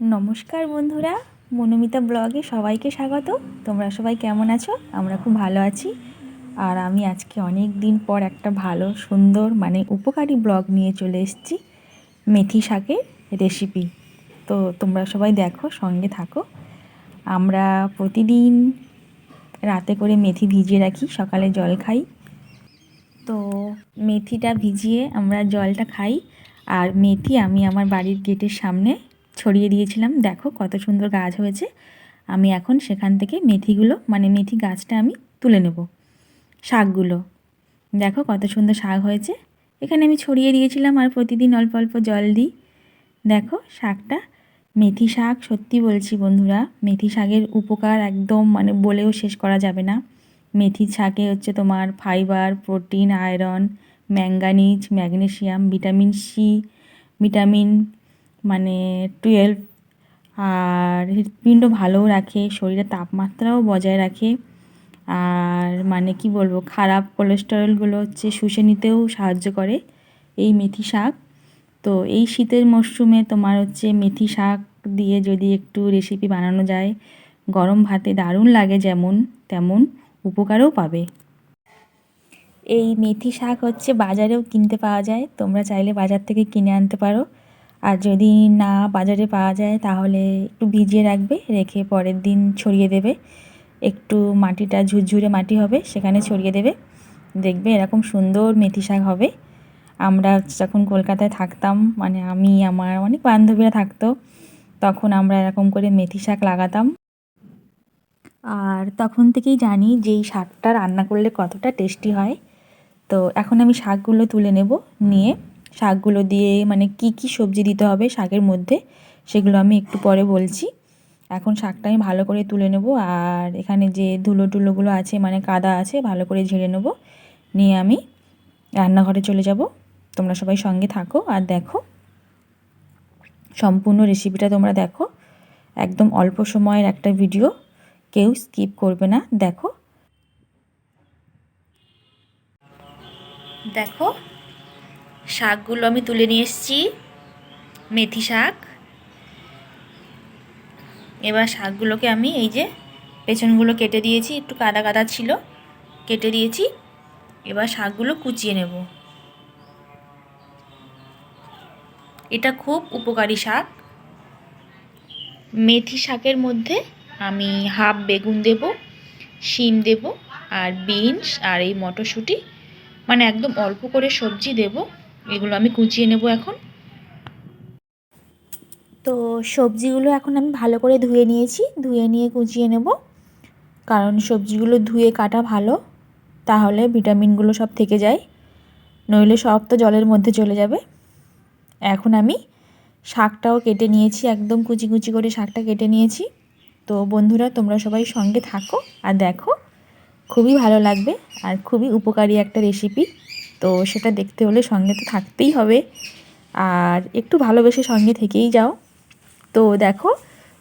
নমস্কার বন্ধুরা, মনোমিতা ব্লগে সবাইকে স্বাগত। তোমরা সবাই কেমন আছো? আমরা খুব ভালো আছি। আর আমি আজকে অনেক দিন পর একটা ভালো, সুন্দর মানে উপকারী ব্লগ নিয়ে চলে এসেছি, মেথি শাকের রেসিপি তো তোমরা সবাই দেখো, সঙ্গে থাকো। আমরা প্রতিদিন রাতে করে মেথি ভিজিয়ে রাখি, সকালে জল খাই। তো মেথিটা ভিজিয়ে আমরা জলটা খাই। আর মেথি আমি আমার বাড়ির গেটের সামনে ছড়িয়ে দিয়েছিলাম। দেখো কত সুন্দর গাছ হয়েছে। আমি এখন সেখান থেকে মেথিগুলো মানে মেথি গাছটা আমি তুলে নেব। শাকগুলো। দেখো কত সুন্দর শাক হয়েছে। এখানে আমি ছড়িয়ে দিয়েছিলাম আর প্রতিদিন অল্প অল্প জল দিই। দেখো শাকটা। মেথি শাক, সত্যি বলছি বন্ধুরা, মেথি শাকের উপকার একদম মানে বলেও শেষ করা যাবে না। মেথি শাকে হচ্ছে তোমার fibre, protein, iron, manganese, magnesium, vitamin C, vitamin মানে টুয়েলভ আর হৃৎপিণ্ড ভালোও রাখে, শরীরের তাপমাত্রাও বজায় রাখে, আর মানে কি বলব, খারাপ কোলেস্টেরলগুলো হচ্ছে শুষে নিতেও সাহায্য করে এই মেথি শাক। তো এই শীতের মরশুমে তোমার হচ্ছে মেথি শাক দিয়ে যদি একটু রেসিপি বানানো যায়, গরম ভাতে দারুণ লাগে যেমন, তেমন উপকারও পাবে। এই মেথি শাক হচ্ছে বাজারেও কিনতে পাওয়া যায়, তোমরা চাইলে বাজার থেকে কিনে আনতে পারো। আর যদি না বাজারে পাওয়া যায়, তাহলে একটু ভিজিয়ে রাখবে, রেখে পরের দিন ছড়িয়ে দেবে। একটু মাটিটা ঝুরঝুরে মাটি হবে, সেখানে ছড়িয়ে দেবে। দেখবে এরকম সুন্দর মেথি শাক হবে। আমরা যখন কলকাতায় থাকতাম মানে আমি, আমার অনেক বান্ধবীরা থাকতো, তখন আমরা এরকম করে মেথি শাক লাগাতাম। আর তখন থেকেই জানি যে এই শাকটা রান্না করলে কতটা টেস্টি হয়। তো এখন আমি শাকগুলো তুলে নেব, নিয়ে শাকগুলো দিয়ে মানে কি কি সবজি দিতে হবে শাকের মধ্যে, সেগুলো আমি একটু পরে বলছি। এখন শাকটা আমি ভালো করে তুলে নেব আর এখানে যে ধুলো টুলোগুলো আছে মানে কাদা আছে, ভালো করে ঝেড়ে নেব। নিয়ে আমি রান্নাঘরে চলে যাব। তোমরা সবাই সঙ্গে থাকো আর দেখো। সম্পূর্ণ রেসিপিটা তোমরা দেখো। একদম অল্প সময়ের একটা ভিডিও কেউ স্কিপ করবে না, দেখো। দেখো শাকগুলো আমি তুলে নিয়ে এসেছি। মেথি শাক। এবার শাকগুলোকে আমি এই যে পেছনগুলো কেটে দিয়েছি, একটু কাদা কাদা ছিল, কেটে দিয়েছি। এবার শাকগুলো কুচিয়ে নেব। এটা খুব উপকারী শাক। মেথি শাকের মধ্যে আমি হাফ বেগুন দেব, শিম দেব, আর বিনস, আর এই মটরশুঁটি মানে একদম অল্প করে সবজি দেব। এগুলো আমি কুচিয়ে নেব এখন। তো সবজিগুলো এখন আমি ভালো করে ধুয়ে নিয়েছি, ধুয়ে নিয়ে কুচিয়ে নেব। কারণ সবজিগুলো ধুয়ে কাটা ভালো, তাহলে ভিটামিনগুলো সব থেকে যায়, নইলে সব তো জলের মধ্যে চলে যাবে। এখন আমি শাকটাও কেটে নিয়েছি, একদম কুচি কুচি করে শাকটা কেটে নিয়েছি। তো বন্ধুরা, তোমরা সবাই সঙ্গে থাকো আর দেখো, খুবই ভালো লাগবে আর খুবই উপকারী একটা রেসিপি তো সেটা দেখতে হলে সঙ্গে তো থাকতেই হবে। আর একটু ভালোবেসে সঙ্গে থেকেই যাও। তো দেখো,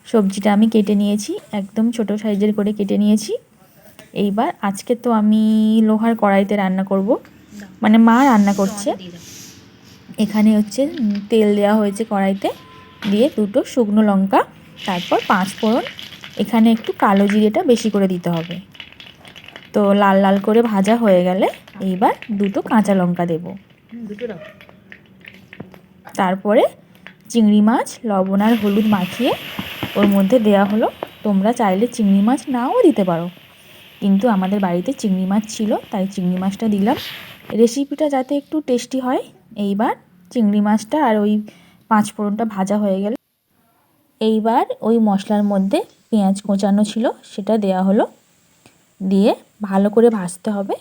সবজিটা আমি কেটে নিয়েছি, একদম ছোট সাইজের করে কেটে নিয়েছি। এইবার আজকে তো আমি লোহার কড়াইতে রান্না করব। মানে মা রান্না করছে। এখানে হচ্ছে তেল দেওয়া হয়েছে কড়াইতে, দিয়ে দুটো শুকনো লঙ্কা, তারপর পাঁচ ফোড়ন, এখানে একটু কালো জিরেটা বেশি করে দিতে হবে। তো লাল লাল করে ভাজা হয়ে গেলে এইবার দুটো কাঁচা লঙ্কা দেব। তারপরে চিংড়ি মাছ লবণ আর হলুদ মাখিয়ে ওর মধ্যে দেয়া হলো। তোমরা চাইলে চিংড়ি মাছ নাও দিতে পারো। কিন্তু আমাদের বাড়িতে চিংড়ি মাছ ছিল তাই চিংড়ি মাছটা দিলাম। রেসিপিটা যাতে একটু টেস্টি হয় এইবার চিংড়ি মাছটা আর ওই পাঁচ ফোড়নটা ভাজা হয়ে গেলে। এইবার ওই মশলার মধ্যে পেঁয়াজ কোঁচানো ছিল সেটা দেয়া হলো। দিয়ে ভালো করে ভাজতে হবে।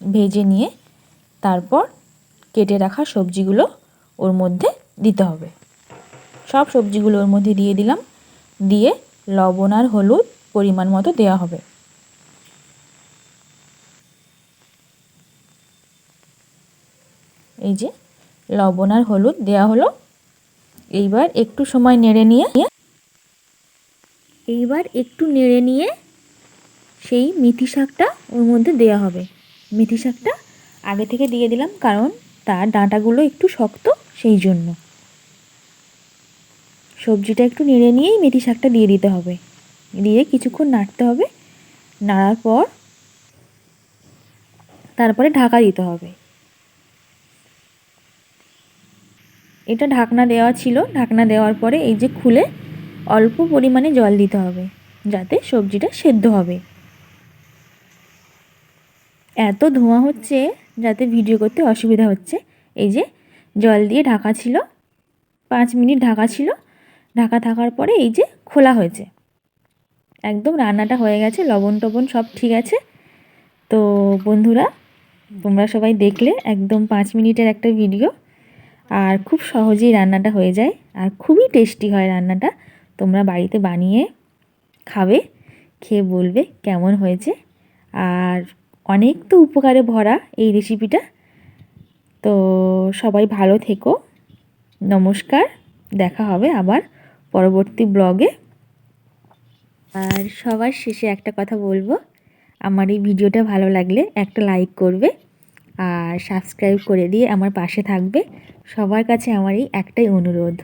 ভেজে নিয়ে তারপর কেটে রাখা সবজিগুলো ওর মধ্যে দিতে হবে। সব সবজিগুলো ওর মধ্যে দিয়ে দিলাম। দিয়ে লবণ আর হলুদ পরিমাণ মতো দেওয়া হবে। এই যে লবণ আর হলুদ দেওয়া হলো। এইবার একটু সময় নেড়ে নিয়ে এইবার একটু নেড়ে নিয়ে সেই মেথি শাকটা ওর মধ্যে দেওয়া হবে। মেথি শাকটা আগে থেকে দিয়ে দিলাম কারণ তার ডাঁটাগুলো একটু শক্ত সেই জন্য। সবজিটা একটু নেড়ে নিয়েই মেথি শাকটা দিয়ে দিতে হবে। দিয়ে কিছুক্ষণ নাড়তে হবে। নাড়ার পর তারপরে ঢাকা দিতে হবে। এটা ঢাকনা দেওয়া ছিল। ঢাকনা দেওয়ার পরে এই যে খুলে অল্প পরিমাণে জল দিতে হবে। যাতে সবজিটা সেদ্ধ হবে। এত ধোঁয়া হচ্ছে যাতে ভিডিও করতে অসুবিধা হচ্ছে। এই যে জল দিয়ে ঢাকা ছিল, পাঁচ মিনিট ঢাকা ছিল। ঢাকা থাকার পরে এই যে খোলা হয়েছে। একদম রান্নাটা হয়ে গেছে, লবণ টবণ সব ঠিক আছে। তো বন্ধুরা, তোমরা সবাই দেখলে একদম পাঁচ মিনিটের একটা ভিডিও আর খুব সহজেই রান্নাটা হয়ে যায়। আর খুবই টেস্টি হয় রান্নাটা। তোমরা বাড়িতে বানিয়ে খাবে, খেয়ে বলবে কেমন হয়েছে। আর অনেক তো উপকারে ভরা এই রেসিপিটা তো সবাই ভালো থেকো। নমস্কার, দেখা হবে আবার পরবর্তী ব্লগে আর সবার শেষে একটা কথা বলব, আমার এই ভিডিওটা ভালো লাগলে একটা লাইক করবে আর সাবস্ক্রাইব করে দিয়ে আমার পাশে থাকবে। সবার কাছে আমার এই একটাই অনুরোধ।